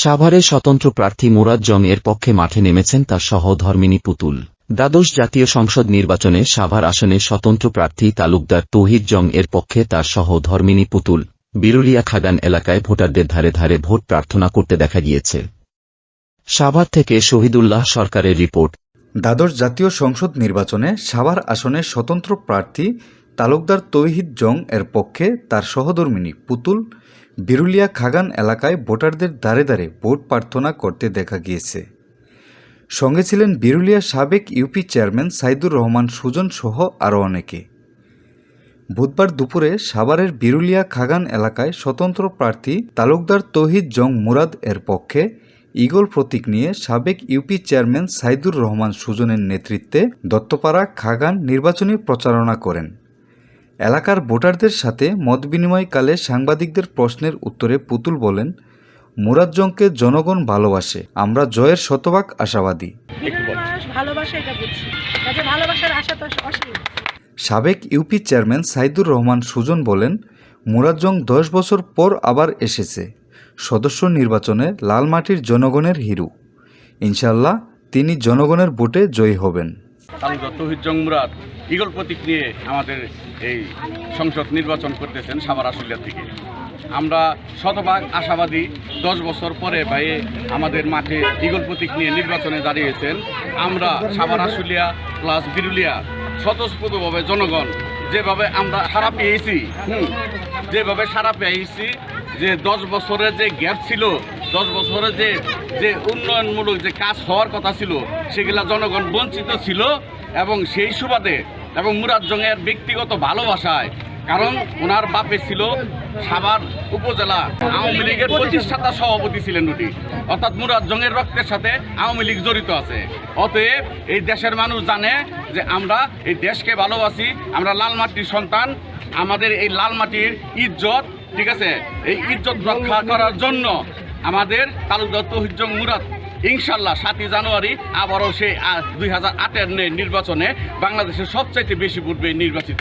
সাভারে স্বতন্ত্র প্রার্থী মুরাদ জং এর পক্ষে মাঠে নেমেছেন তার সহধর্মিনী পুতুল। দ্বাদশ জাতীয় সংসদ নির্বাচনে সাভার আসনে স্বতন্ত্র প্রার্থী তালুকদার তৌহিদ জং এর পক্ষে তার সহধর্মিনী পুতুল। বিরুলিয়া খাগান এলাকায় ভোটারদের ধারে ধারে ভোট প্রার্থনা করতে দেখা গিয়েছে। সাভার থেকে শহীদুল্লাহ সরকারের রিপোর্ট। দ্বাদশ জাতীয় সংসদ নির্বাচনে সাভার আসনে স্বতন্ত্র প্রার্থী তালুকদার তৌহিদ জং এর পক্ষে তার সহধর্মিনী পুতুল বিরুলিয়া খাগান এলাকায় ভোটারদের দ্বারে দ্বারে ভোট প্রার্থনা করতে দেখা গিয়েছে। সঙ্গে ছিলেন বিরুলিয়া সাবেক ইউপি চেয়ারম্যান সাইদুর রহমান, সুজন সহ আরও অনেকে। বুধবার দুপুরে সাভারের বিরুলিয়া খাগান এলাকায় স্বতন্ত্র প্রার্থী তালুকদার তহিদ জং মুরাদ এর পক্ষে ইগল প্রতীক নিয়ে সাবেক ইউপি চেয়ারম্যান সাইদুর রহমান, সুজনের নেতৃত্বে দত্তপাড়া খাগান নির্বাচনী প্রচারণা করেন। এলাকার ভোটারদের সাথে মত বিনিময়কালে সাংবাদিকদের প্রশ্নের উত্তরে পুতুল বলেন মুরাদ জংকে জনগণ ভালোবাসে আমরা জয়ের শতভাগ আশাবাদী। ভালোবাসা এটা বুঝছি। ভালোবাসার আশা তো অসীম। সাবেক ইউপি চেয়ারম্যান সাইদুর রহমান সুজন বলেন মুরাজ্জং দশ বছর পর আবার এসেছে। সদস্য নির্বাচনে লালমাটির জনগণের হিরু। ইনশাল্লাহ তিনি জনগণের ভোটে জয়ী হবেন। তালুকদার তৌহিদ জং মুরাদ ইগল প্রতীক নিয়ে আমাদের এই সংসদ নির্বাচন করতেছেন সাভার আশুলিয়া থেকে। আমরা শতভাগ আশাবাদী দশ বছর পরে ভাই আমাদের মাঠে ইগল প্রতীক নিয়ে নির্বাচনে দাঁড়িয়েছেন। আমরা সাভার আশুলিয়া প্লাস বিরুলিয়া স্বতঃস্ফূর্তভাবে জনগণ যেভাবে আমরা সারা পেয়েছি হুম, যেভাবে সারা পেয়েছি যে দশ বছরের যে গ্যাপ ছিল দশ বছরের যে যে উন্নয়নমূলক যে কাজ হওয়ার কথা ছিল, সেগুলা জনগণ বঞ্চিত ছিল এবং সেই সুবাদে এবং মুরাদ জংয়ের ব্যক্তিগত ভালোবাসায়, কারণ ওনার বাপে ছিল সাভার উপজেলা আওয়ামী লীগের প্রতিষ্ঠাতা সভাপতি ছিলেন উনি। অর্থাৎ মুরাদ জংয়ের রক্তের সাথে আওয়ামী লীগ জড়িত আছে। অতএব এই দেশের মানুষ জানে যে আমরা এই দেশকে ভালোবাসি, আমরা লাল মাটির সন্তান, আমাদের এই লাল মাটির ইজ্জত, ঠিক আছে? এই ইজ্জত রক্ষা করার জন্য আমাদের তালুকদার হুজ্জং মুরাদ ইনশাল্লাহ সাতই জানুয়ারি আবারও সে দুই হাজার আটের নির্বাচনে বাংলাদেশের সবচাইতে বেশি ভোট নির্বাচিত।